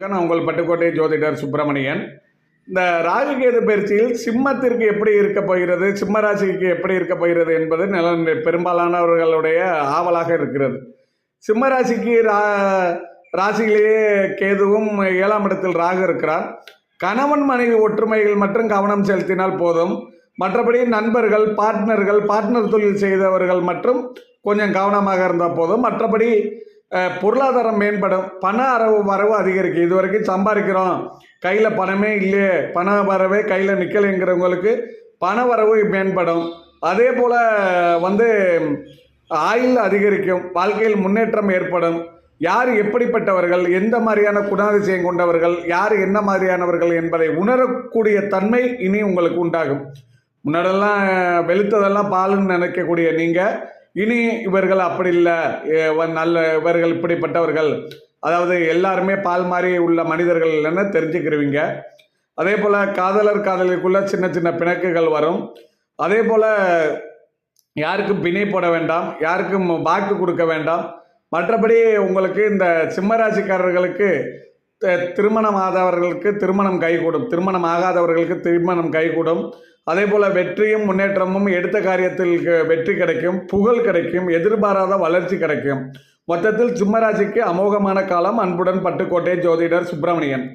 நான் உங்கள் பட்டுக்கோட்டை ஜோதிடர் சுப்பிரமணியன். இந்த ராகுகேது பயிற்சியில் சிம்மத்திற்கு எப்படி இருக்க போகிறது சிம்ம ராசிக்கு எப்படி இருக்க போகிறது என்பது நில பெரும்பாலானவர்களுடைய ஆவலாக இருக்கிறது. சிம்ம ராசிக்கு ரா ராசியிலேயே கேதுவும் ஏழாம் இடத்தில் ராகு இருக்கிறார். கணவன் மனைவி ஒற்றுமைகள் மற்றும் கவனம் செலுத்தினால் போதும். மற்றபடி நண்பர்கள் பார்ட்னர்கள் பார்ட்னர் தொழில் செய்தவர்கள் மற்றும் கொஞ்சம் கவனமாக இருந்தால் போதும். மற்றபடி பொருளாதாரம் மேம்படும் பண அரவு வரவு அதிகரிக்கும். இது வரைக்கும் சம்பாதிக்கிறோம். கையில் பணமே இல்லையே. பண வரவே கையில் நிற்கலைங்கிறவங்களுக்கு பண வரவு மேம்படும். அதே போல் வந்து ஆயுள் அதிகரிக்கும். வாழ்க்கையில் முன்னேற்றம் ஏற்படும். யார் எப்படிப்பட்டவர்கள்? எந்த மாதிரியான குணாதிசயம் கொண்டவர்கள்? யார் என்ன மாதிரியானவர்கள் என்பதை உணரக்கூடிய தன்மை இனி உங்களுக்கு உண்டாகும். முன்னாடெல்லாம் வெளுத்ததெல்லாம் பாலுன்னு நினைக்கக்கூடிய நீங்கள் இனி இவர்கள் அப்படி இல்லை. நல்ல இவர்கள் இப்படிப்பட்டவர்கள். அதாவது எல்லாருமே பால் மாதிரி உள்ள மனிதர்கள் இல்லைன்னு தெரிஞ்சுக்கிருவீங்க. அதே போல் காதலர் காதலிக்குள்ள சின்ன சின்ன பிணக்குகள் வரும். அதே போல் யாருக்கும் பிணை போட வேண்டாம். யாருக்கும் வாக்கு கொடுக்க வேண்டாம். மற்றபடி உங்களுக்கு இந்த சிம்மராசிக்காரர்களுக்கு திருமணம் ஆதவர்களுக்கு திருமணம் கைகூடும். திருமணம் ஆகாதவர்களுக்கு திருமணம் கைகூடும். அதே போல் வெற்றியும் முன்னேற்றமும் எடுத்த காரியத்தில் க- வெற்றி கிடைக்கும். புகழ் கிடைக்கும். எதிர்பாராத வளர்ச்சி கிடைக்கும். மொத்தத்தில் சிம்மராசிக்கு அமோகமான காலம். அன்புடன் பட்டுக்கோட்டை ஜோதிடர் சுப்பிரமணியன்.